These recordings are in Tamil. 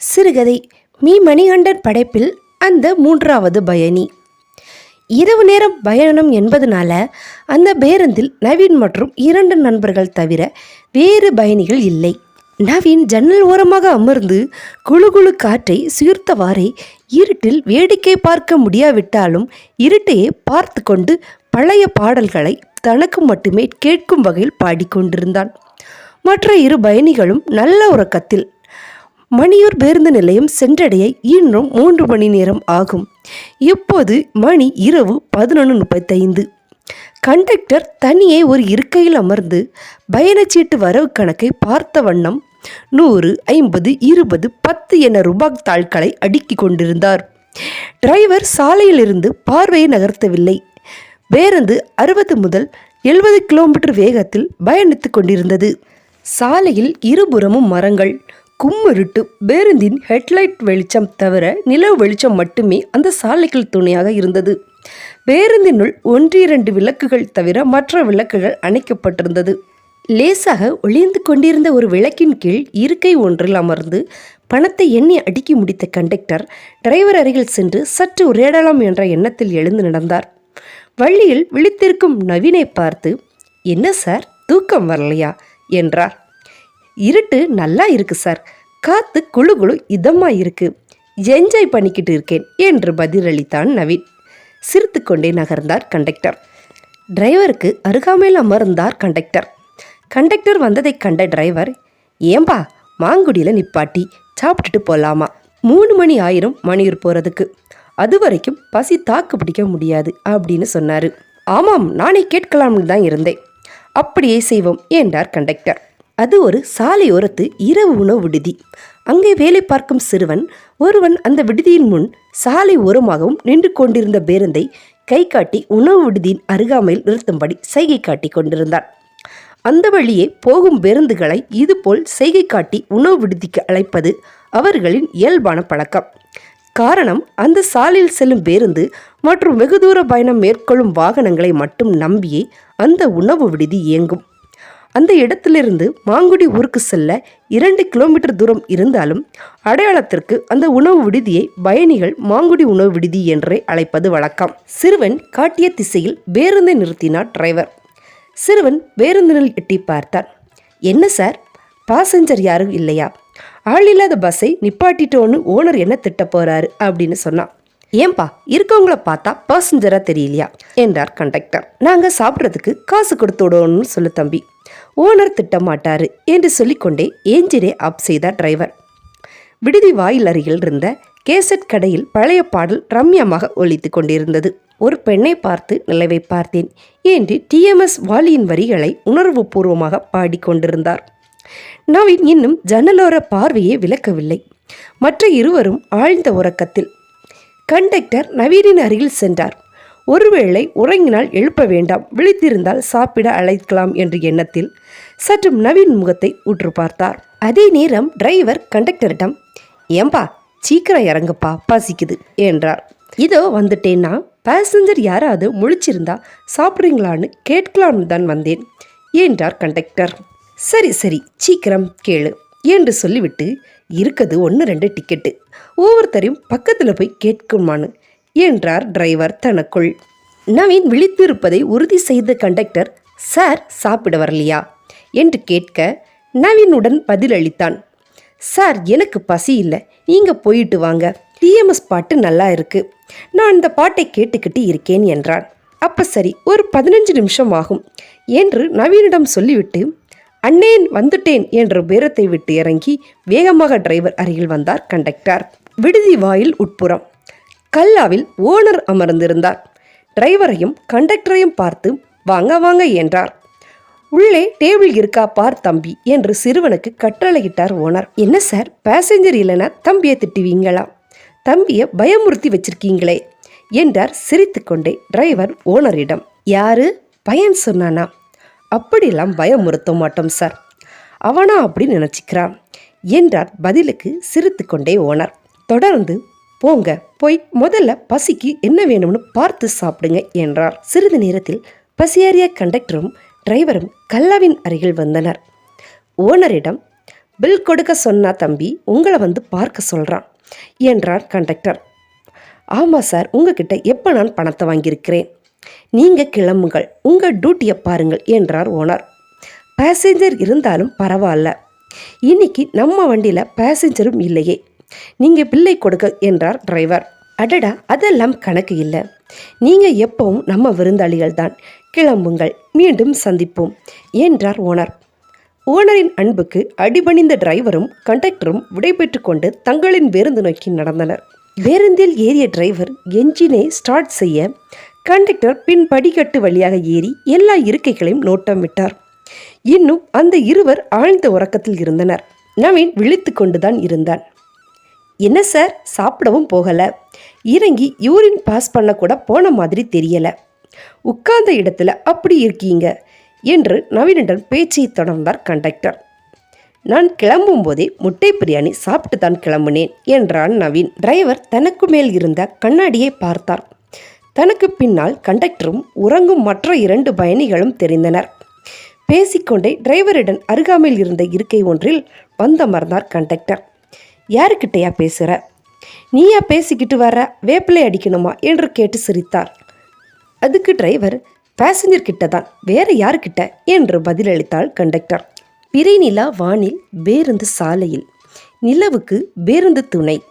சிறுகதை மீ மணிகண்டன் படைப்பில் அந்த மூன்றாவது பயணி. இரவு நேரம் பயணம் என்பதனால அந்த பேருந்தில் நவீன் மற்றும் இரண்டு நண்பர்கள் தவிர வேறு பயணிகள் இல்லை. நவீன் ஜன்னல் ஓரமாக அமர்ந்து குழு குளு காற்றை சுயர்த்தவாறே இருட்டில் வேடிக்கை பார்க்க முடியாவிட்டாலும் இருட்டையே பார்த்து கொண்டு பழைய பாடல்களை தனக்கு மட்டுமே கேட்கும் வகையில் பாடிக்கொண்டிருந்தான். மற்ற இரு பயணிகளும் நல்ல உறக்கத்தில் மணியூர் பேருந்து நிலையம் சென்றடைய இன்னும் மூன்று மணி நேரம் ஆகும். இப்போது மணி இரவு பதினொன்று முப்பத்தைந்து. கண்டக்டர் தனியே ஒரு இருக்கையில் அமர்ந்து பயணச்சீட்டு வரவு கணக்கை பார்த்த வண்ணம் நூறு ஐம்பது இருபது பத்து என ரூபாய் தாள்களை அடுக்கி கொண்டிருந்தார். டிரைவர் சாலையிலிருந்து பார்வையை நகர்த்தவில்லை. பேருந்து அறுபது முதல் எழுபது கிலோமீட்டர் வேகத்தில் பயணித்துக் கொண்டிருந்தது. சாலையில் இருபுறமும் மரங்கள் கும்மிருட்டு பேருந்தின் ஹெட்லைட் வெளிச்சம் தவிர நிலவு வெளிச்சம் மட்டுமே அந்த சாலைகள் துணையாக இருந்தது. பேருந்தினுள் ஒன்றிரண்டு விளக்குகள் தவிர மற்ற விளக்குகள் அணைக்கப்பட்டிருந்தது. லேசாக ஒளிந்து கொண்டிருந்த ஒரு விளக்கின் கீழ் இருக்கை ஒன்றில் அமர்ந்து பணத்தை எண்ணி அடுக்கி முடித்த கண்டக்டர் டிரைவர் அருகில் சென்று சற்று உரையாடலாம் என்ற எண்ணத்தில் எழுந்து நடந்தார். வழியில் விழித்திருக்கும் நவீனை பார்த்து என்ன சார்? தூக்கம் வரலையா? என்றார். இருட்டு நல்லா இருக்கு சார். காத்து குழு குளு இதமா இருக்கு. என்ஜாய் பண்ணிக்கிட்டு இருக்கேன் என்று பதிலளித்தான் நவீன். சிரித்துக்கொண்டே நகர்ந்தார் கண்டக்டர் டிரைவருக்கு அருகாமையில் அமர்ந்தார் கண்டக்டர் கண்டக்டர் வந்ததை கண்ட டிரைவர் ஏம்பா மாங்குடியில் நிப்பாட்டி சாப்பிட்டுட்டு போகலாமா மூணு மணி ஆயிரம் மணியூர் போகிறதுக்கு அது வரைக்கும் பசி தாக்கு பிடிக்க முடியாது அப்படின்னு சொன்னார். ஆமாம் நானே கேட்கலாம்னு தான் இருந்தேன். அப்படியே செய்வோம் என்றார் கண்டக்டர் அது ஒரு சாலையோரத்து இரவு உணவு விடுதி. அங்கே வேலை பார்க்கும் சிறுவன் ஒருவன் அந்த விடுதியின் முன் சாலை ஓரமாகவும் நின்று கொண்டிருந்த பேருந்தை கை காட்டி உணவு விடுதியின் அருகாமையில் நிறுத்தும்படி சைகை காட்டி கொண்டிருந்தான். அந்த வழியே போகும் பேருந்துகளை இதுபோல் செய்கை காட்டி உணவு விடுதிக்கு அழைப்பது அவர்களின் இயல்பான பழக்கம். காரணம் அந்த சாலையில் செல்லும் பேருந்து மற்றும் வெகு தூர பயணம் மேற்கொள்ளும் வாகனங்களை மட்டும் நம்பியே அந்த உணவு விடுதி இயங்கும். அந்த இடத்திலிருந்து மாங்குடி ஊருக்கு செல்ல இரண்டு கிலோமீட்டர் தூரம் இருந்தாலும் அடையாளத்திற்கு அந்த உணவு விடுதியை பயணிகள் மாங்குடி உணவு விடுதி என்றே அழைப்பது வழக்கம். சிறுவன் காட்டிய திசையில் பேருந்தை நிறுத்தினார் டிரைவர். சிறுவன் பேருந்தினில் எட்டி பார்த்தான் என்ன சார்? பாசஞ்சர் யாரும் இல்லையா? ஆள் இல்லாத பஸ்ஸை நிப்பாட்டிட்டோன்னு ஓனர் என்ன திட்ட போறாரு? அப்படின்னு சொன்னான். ஏன்பா இருக்கவங்கள பார்த்தா பாசஞ்சரா தெரியலையா? என்றார் கண்டக்டர். நாங்க சாப்பிட்றதுக்கு காசு கொடுத்து விடணும்னு சொல்லு தம்பி. ஓனர் திட்டமாட்டாரு என்று சொல்லிக்கொண்டே என்ஜினை ஆப் செய்தார் டிரைவர் விடுதி வாயில் அருகில் இருந்த கேசட் கடையில் பழைய பாடல் ரம்யமாக ஒழித்து கொண்டிருந்தது. ஒரு பெண்ணை பார்த்து நிலவை பார்த்தேன். என்று டிஎம்எஸ் வாலியின் வரிகளை உணர்வுபூர்வமாக பாடிக்கொண்டிருந்தார் நவீன் இன்னும் ஜன்னலோர பார்வையை விளக்கவில்லை. மற்ற இருவரும் ஆழ்ந்த உறக்கத்தில் கண்டக்டர் நவீனின் அருகில் சென்றார். ஒருவேளை உறங்கினால் எழுப்ப வேண்டாம் விழித்திருந்தால் சாப்பிட அழைக்கலாம் என்ற எண்ணத்தில் சற்று நவீன் முகத்தை உற்று பார்த்தார். அதே நேரம் டிரைவர் கண்டக்டரிடம் ஏம்பா சீக்கிரம் இறங்குப்பா பசிக்குது என்றார். இதோ வந்துட்டேன்னா பேசஞ்சர் யாராவது முழிச்சிருந்தா சாப்பிட்றீங்களான்னு கேட்கலான்னு தான் வந்தேன் என்றார் கண்டக்டர் சரி சரி சீக்கிரம் கேளு என்று சொல்லிவிட்டு இருக்குது ஒன்று ரெண்டு டிக்கெட்டு ஒவ்வொருத்தரையும் பக்கத்தில் போய் கேட்குமான்னு என்றார் டிரைவர் தனக்குள். நவீன் விழித்திருப்பதை உறுதி செய்த கண்டக்டர் சார் சாப்பிட வரலையா? என்று கேட்க நவீனுடன் பதிலளித்தான். சார் எனக்கு பசி இல்லை. நீங்கள் போயிட்டு வாங்க. டிஎம்எஸ் பாட்டு நல்லா இருக்கு. நான் இந்த பாட்டை கேட்டுக்கிட்டு இருக்கேன் என்றான். அப்ப சரி ஒரு பதினஞ்சு நிமிஷம் ஆகும். என்று நவீனிடம் சொல்லிவிட்டு அண்ணேன் வந்துட்டேன் என்ற பேரத்தை விட்டு இறங்கி வேகமாக டிரைவர் அருகில் வந்தார் கண்டக்டர். விடுதி வாயில் உட்புறம் கல்லாவில் ஓனர் அமர்ந்திருந்தார். டிரைவரையும் கண்டக்டரையும் பார்த்து வாங்க வாங்க என்றார். உள்ளே டேபிள் இருக்கா பார் தம்பி என்று சிறுவனுக்கு கட்டளையிட்டார் ஓனர். என்ன சார்? பேசஞ்சர் இல்லைன்னா தம்பியை திட்டுவீங்களா? தம்பியை பயமுறுத்தி வச்சிருக்கீங்களே என்றார் சிரித்துக்கொண்டே டிரைவர் ஓனரிடம். யாரு? பயன் சொன்னானா? அப்படிலாம் பயமுறுத்த மாட்டோம் சார். அவனா அப்படி நினச்சிக்கிறான் என்றார் பதிலுக்கு சிரித்துக்கொண்டே ஓனர். தொடர்ந்து போங்க போய் முதல்ல பசிக்கு என்ன வேணும்னு பார்த்து சாப்பிடுங்க என்றார். சிறிது நேரத்தில் பசியாரிய கண்டக்டரும் டிரைவரும் கல்லாவின் அருகில் வந்தனர். ஓனரிடம் பில் கொடுக்க சொன்னா தம்பி உங்களை வந்து பார்க்க சொல்கிறான் என்றார் கண்டக்டர் ஆமாம் சார் உங்ககிட்ட எப்போ நான் பணத்தை வாங்கியிருக்கிறேன்? நீங்கள் கிளம்புங்கள் உங்கள் டியூட்டியை பாருங்கள் என்றார் ஓனர். பேசஞ்சர் இருந்தாலும் பரவாயில்ல. இன்னைக்கு நம்ம வண்டியில் பேசஞ்சரும் இல்லையே. நீங்கள் பில்லை கொடுக்க என்றார் டிரைவர் அடடா அதெல்லாம் கணக்கு இல்லை. நீங்கள் எப்பவும் நம்ம விருந்தாளிகள் தான் கிளம்புங்கள். மீண்டும் சந்திப்போம் என்றார் ஓனர். ஓனரின் அன்புக்கு அடிபணிந்த டிரைவரும் கண்டக்டரும் விடைபெற்று கொண்டு தங்களின் பேருந்து நோக்கி நடந்தனர். பேருந்தில் ஏறிய டிரைவர் என்ஜினை ஸ்டார்ட் செய்ய கண்டக்டர் பின் படிக்கட்டு வழியாக ஏறி எல்லா இருக்கைகளையும் நோட்டம் விட்டார். இன்னும் அந்த இருவர் ஆழ்ந்த உறக்கத்தில் இருந்தனர். நவீன் விழித்து கொண்டுதான் இருந்தான். என்ன சார் சாப்பிடவும் போகல. இறங்கி யூரின் பாஸ் பண்ண கூட போன மாதிரி தெரியலை. உட்கார்ந்த இடத்துல அப்படி இருக்கீங்க என்று நவீனிடம் பேச்சை தொடர்ந்தார் கண்டக்டர் நான் கிளம்பும் போதே முட்டை பிரியாணி சாப்பிட்டு தான் கிளம்புனேன் என்றான் நவீன். டிரைவர் தனக்கு மேல் இருந்த கண்ணாடியை பார்த்தார். தனக்கு பின்னால் கண்டக்டரும் உறங்கும் மற்ற இரண்டு பயணிகளும் தெரிந்தனர். பேசிக்கொண்டே டிரைவரிடம் அருகாமையில் இருந்த இருக்கை ஒன்றில் வந்தமர்ந்தார் கண்டக்டர் யாருக்கிட்டையா பேசுகிற நீயா பேசிக்கிட்டு வர வேப்பிலை அடிக்கணுமா? என்று கேட்டு சிரித்தார். அதுக்கு டிரைவர் பேசஞ்சர் கிட்ட தான் வேற யாருக்கிட்ட என்று பதிலளித்தாள் கண்டக்டர் பிறை நிலா வானில் பேருந்து சாலையில். நிலவுக்கு பேருந்து துணை.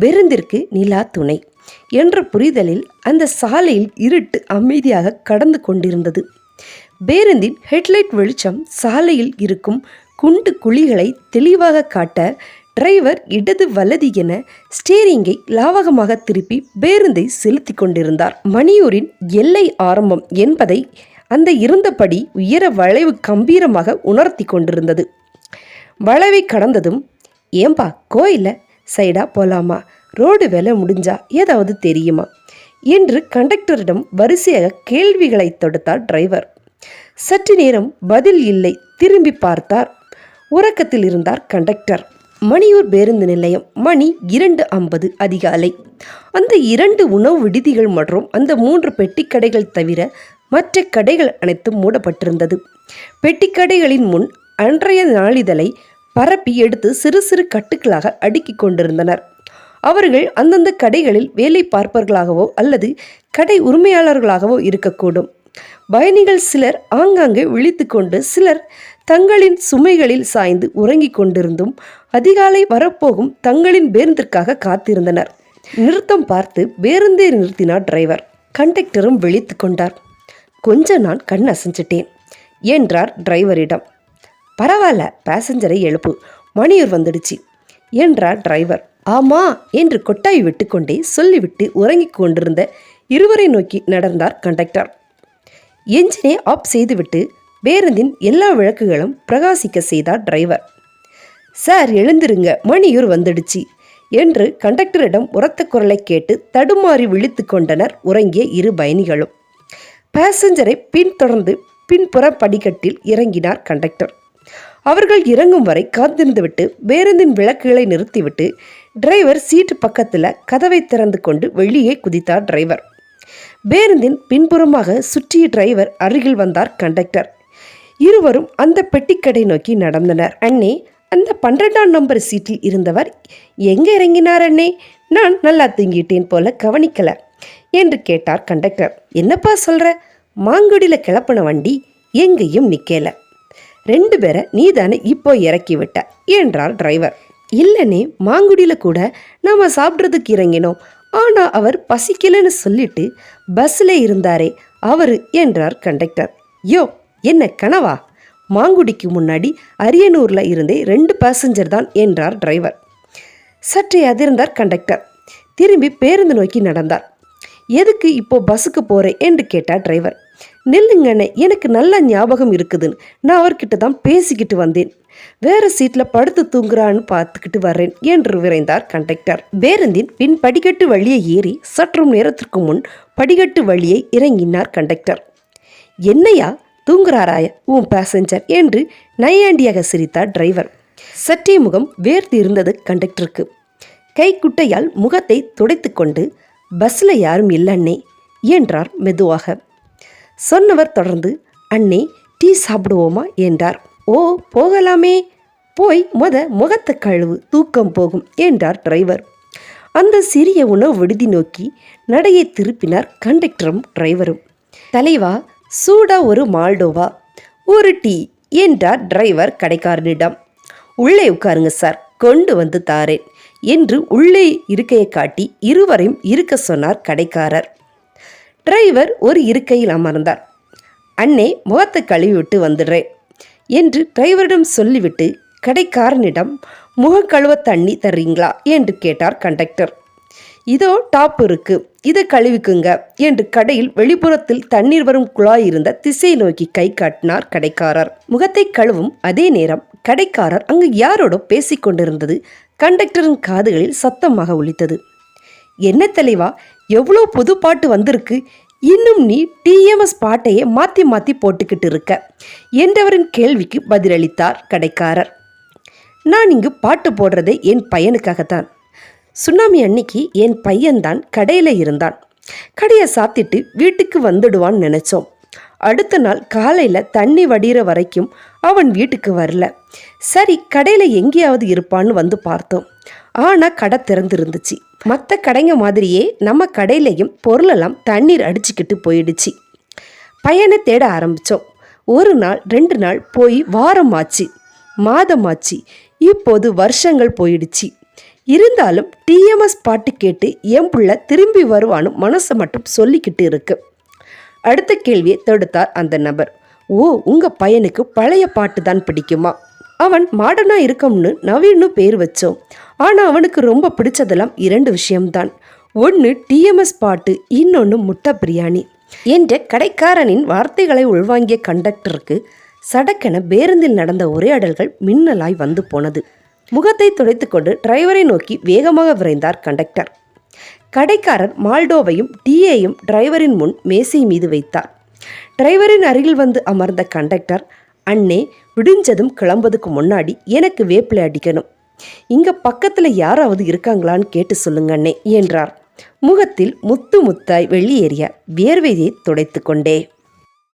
பேருந்திற்கு நிலா துணை. என்ற புரிதலில் அந்த சாலையில் இருட்டு அமைதியாக கடந்து கொண்டிருந்தது. பேருந்தின் ஹெட்லைட் வெளிச்சம் சாலையில் இருக்கும் குண்டு குழிகளை தெளிவாக காட்ட டிரைவர் இடது வலது என ஸ்டீரிங்கை லாவகமாக திருப்பி பேருந்தை செலுத்தி கொண்டிருந்தார். மணியூரின் எல்லை ஆரம்பம் என்பதை அந்த இருந்தபடி உயர வளைவு கம்பீரமாக உணர்த்தி கொண்டிருந்தது. வளைவை கடந்ததும் ஏம்பா கோயில சைடா போலாமா? ரோடு வேலை முடிஞ்சா ஏதாவது தெரியுமா? என்று கண்டக்டரிடம் வரிசையாக கேள்விகளை தொடுத்தார் டிரைவர். சற்று நேரம் பதில் இல்லை திரும்பி பார்த்தார். உறக்கத்தில் இருந்தார் கண்டக்டர். மணியூர் பேருந்து நிலையம் மணி இரண்டு ஐம்பது அதிகாலை. அந்த இரண்டு உணவு விடுதிகள் மற்றும் அந்த மூன்று பெட்டிக்கடைகள் தவிர மற்ற கடைகள் அனைத்தும் மூடப்பட்டிருந்தது. பெட்டிக்கடைகளின் முன் அன்றைய நாளிதழை பரப்பி எடுத்து சிறு சிறு கட்டுக்களாக அடுக்கிக் கொண்டிருந்தனர். அவர்கள் அந்தந்த கடைகளில் வேலை பார்ப்பவர்களாகவோ அல்லது கடை உரிமையாளர்களாகவோ இருக்கக்கூடும். பயணிகள் சிலர் ஆங்காங்கே விழித்துக்கொண்டு சிலர் தங்களின் சுமைகளில் சாய்ந்து உறங்கிக் கொண்டிருந்தும் அதிகாலை வரப்போகும் தங்களின் பேருந்திற்காக காத்திருந்தனர். நிறுத்தம் பார்த்து பேருந்தை நிறுத்தினார் டிரைவர். கண்டக்டரும் விழித்து கொண்டார். கொஞ்ச நான் கண் அசைஞ்சிட்டேன் என்றார் டிரைவரிடம். பரவாயில்ல பேசஞ்சரை எழுப்பு மணியூர் வந்துடுச்சு என்றார் டிரைவர். ஆமா என்று கொட்டாய் விட்டுக்கொண்டே சொல்லிவிட்டு உறங்கிக் கொண்டிருந்த இருவரை நோக்கி நடந்தார் கண்டக்டர். என்ஜினை ஆஃப் செய்துவிட்டு பேருந்தின் எல்லா விளக்குகளும் பிரகாசிக்க செய்தார் டிரைவர். சார் எழுந்திருங்க. மணியூர் வந்துடுச்சு. என்று கண்டக்டரிடம் உரத்த குரலை கேட்டு தடுமாறி விழித்து கொண்டனர் உறங்கிய இரு பயணிகளும். பேசஞ்சரை பின்தொடர்ந்து பின்புற படிக்கட்டில் இறங்கினார் கண்டக்டர். அவர்கள் இறங்கும் வரை காத்திருந்துவிட்டு பேருந்தின் விளக்குகளை நிறுத்திவிட்டு டிரைவர் சீட்டு பக்கத்தில் கதவை திறந்து கொண்டு வெளியே குதித்தார் டிரைவர். பேருந்தின் பின்புறமாக சுற்றிய டிரைவர் அருகில் வந்தார் கண்டக்டர். இருவரும் அந்த பெட்டிக்கடை நோக்கி நடந்தனர். அண்ணே அந்த பன்னிரெண்டாம் நம்பர் சீட்டில் இருந்தவர் எங்கே இறங்கினார் அண்ணே? நான் நல்லா தூங்கிட்டேன் போல கவனிக்கல என்று கேட்டார் கண்டக்டர் என்னப்பா சொல்ற? மாங்குடியில் கிளப்பின வண்டி எங்கேயும் நிக்கல. ரெண்டு பேரை நீதானே இப்போ இறக்கி விட்ட என்றார் டிரைவர் இல்லனே மாங்குடியில் கூட நாம சாப்பிட்றதுக்கு இறங்கினோம். ஆனா அவர் பசிக்கலன்னு சொல்லிட்டு பஸ்ல இருந்தாரே அவரு என்றார் கண்டக்டர் யோ என்ன கனவா? மாங்குடிக்கு முன்னாடி அரியனூரில் இருந்தே ரெண்டு பேசஞ்சர் தான் என்றார் டிரைவர் சற்றே அதிர்ந்தார் கண்டக்டர் திரும்பி பேருந்து நோக்கி நடந்தார். எதுக்கு இப்போ பஸ்ஸுக்கு போகிறேன் என்று கேட்டார் டிரைவர் நில்லுங்கண்ணே எனக்கு நல்ல ஞாபகம் இருக்குதுன்னு. நான் அவர்கிட்ட தான் பேசிக்கிட்டு வந்தேன். வேற சீட்டில் படுத்து தூங்குறான்னு பார்த்துக்கிட்டு வர்றேன் என்று விரைந்தார் கண்டக்டர் பேருந்தின் பின் படிக்கட்டு வழியை ஏறி சற்றும் நேரத்திற்கு முன் படிக்கட்டு வழியை இறங்கினார் கண்டக்டர் என்னையா? தூங்குறாராய உன் பேசஞ்சர் என்று நையாண்டியாக சிரித்தார் டிரைவர் சற்றே முகம் வேர்த்து இருந்தது கண்டக்டருக்கு கைக்குட்டையால் முகத்தை துடைத்துக்கொண்டு பஸ்ஸில் யாரும் இல்லண்ணே என்றார் மெதுவாக. சொன்னவர் தொடர்ந்து அண்ணே டீ சாப்பிடுவோமா? என்றார். ஓ போகலாமே. போய் மொத முகத்தை கழுவு தூக்கம் போகும் என்றார் டிரைவர் அந்த சிறிய உணவு விடுதி நோக்கி நடையை திருப்பினார் கண்டக்டரும் டிரைவரும் தலைவா சூடா ஒரு மால்டோவா. ஒரு டீ என்றார் டிரைவர் கடைக்காரனிடம். உள்ளே உட்காருங்க சார். கொண்டு வந்து தாரேன் என்று உள்ளே இருக்கையை காட்டி இருவரையும் இருக்க சொன்னார் கடைக்காரர். டிரைவர் ஒரு இருக்கையில் அமர்ந்தார். அண்ணே முகத்தை கழுவி விட்டு வந்துடுறேன் என்று டிரைவரிடம் சொல்லிவிட்டு கடைக்காரனிடம் முகம் கழுவ தண்ணி தர்றீங்களா? என்று கேட்டார் கண்டக்டர். இதோ டாப் இருக்கு. இதை கழுவிக்குங்க. என்று கடையில் வெளிப்புறத்தில் தண்ணீர் வரும் குழாய் இருந்த திசை நோக்கி கை காட்டினார் கடைக்காரர். முகத்தை கழுவும் அதே நேரம் கடைக்காரர் அங்கு யாரோடோ பேசிக் கொண்டிருந்தது. கண்டக்டரின் காதுகளில் சத்தமாக ஒலித்தது. என்ன தலைவா எவ்வளோ புது பாட்டு வந்திருக்கு. இன்னும் நீ டிஎம்எஸ் பாட்டையே மாற்றி மாற்றி போட்டுக்கிட்டு இருக்க. என்றவரின் கேள்விக்கு பதிலளித்தார் கடைக்காரர். நான் இங்கு பாட்டு போடுறதே என் பையனுக்காகத்தான். சுனாமி அன்னைக்கு என் பையன்தான் கடையில் இருந்தான். கடையை சாத்திட்டு வீட்டுக்கு வந்துடுவான்னு நினச்சோம். அடுத்த நாள் காலையில் தண்ணி வடிகிற வரைக்கும் அவன் வீட்டுக்கு வரல. சரி கடையில் எங்கேயாவது இருப்பான்னு வந்து பார்த்தோம். ஆனால் கடை திறந்துருந்துச்சு. மற்ற கடைங்க மாதிரியே நம்ம கடையிலையும் பொருளெல்லாம் தண்ணீர் அடிச்சுக்கிட்டு போயிடுச்சு. பையனை தேட ஆரம்பித்தோம் ஒரு நாள் ரெண்டு நாள் போய் வாரம் ஆச்சு மாதம் ஆச்சு இப்போது வருஷங்கள் போயிடுச்சு. இருந்தாலும் டிஎம்எஸ் பாட்டு கேட்டு என் புள்ள திரும்பி வருவான்னு மனசை மட்டும் சொல்லிக்கிட்டு இருக்கு. அடுத்த கேள்வியை தொடுத்தார் அந்த நபர். ஓ உங்க பையனுக்கு பழைய பாட்டு தான் பிடிக்குமா? அவன் மாடனாக இருக்கும்னு நவீன்னு பேர் வச்சோம். ஆனால் அவனுக்கு ரொம்ப பிடிச்சதெல்லாம் இரண்டு விஷயம்தான். ஒன்று டிஎம்எஸ் பாட்டு இன்னொன்று முட்டை பிரியாணி. என்ற கடைக்காரனின் வார்த்தைகளை உள்வாங்கிய கண்டக்டருக்கு சடக்கென பேருந்தில் நடந்த உரையாடல்கள் மின்னலாய் வந்து போனது. முகத்தை துடைத்துக்கொண்டு டிரைவரை நோக்கி வேகமாக விரைந்தார் கண்டக்டர். கடைக்காரர் மால்டோவையும் டீயையும் டிரைவரின் முன் மேசை மீது வைத்தார். டிரைவரின் அருகில் வந்து அமர்ந்த கண்டக்டர் அண்ணே விடிஞ்சதும் கிளம்புறதுக்கு முன்னாடி எனக்கு வேப்பிலை அடிக்கணும். இங்க பக்கத்துல யாராவது இருக்காங்களான்னு கேட்டு சொல்லுங்க அண்ணே என்றார். முகத்தில் முத்து முத்தாய் வெளியேறிய வியர்வையை துடைத்து கொண்டே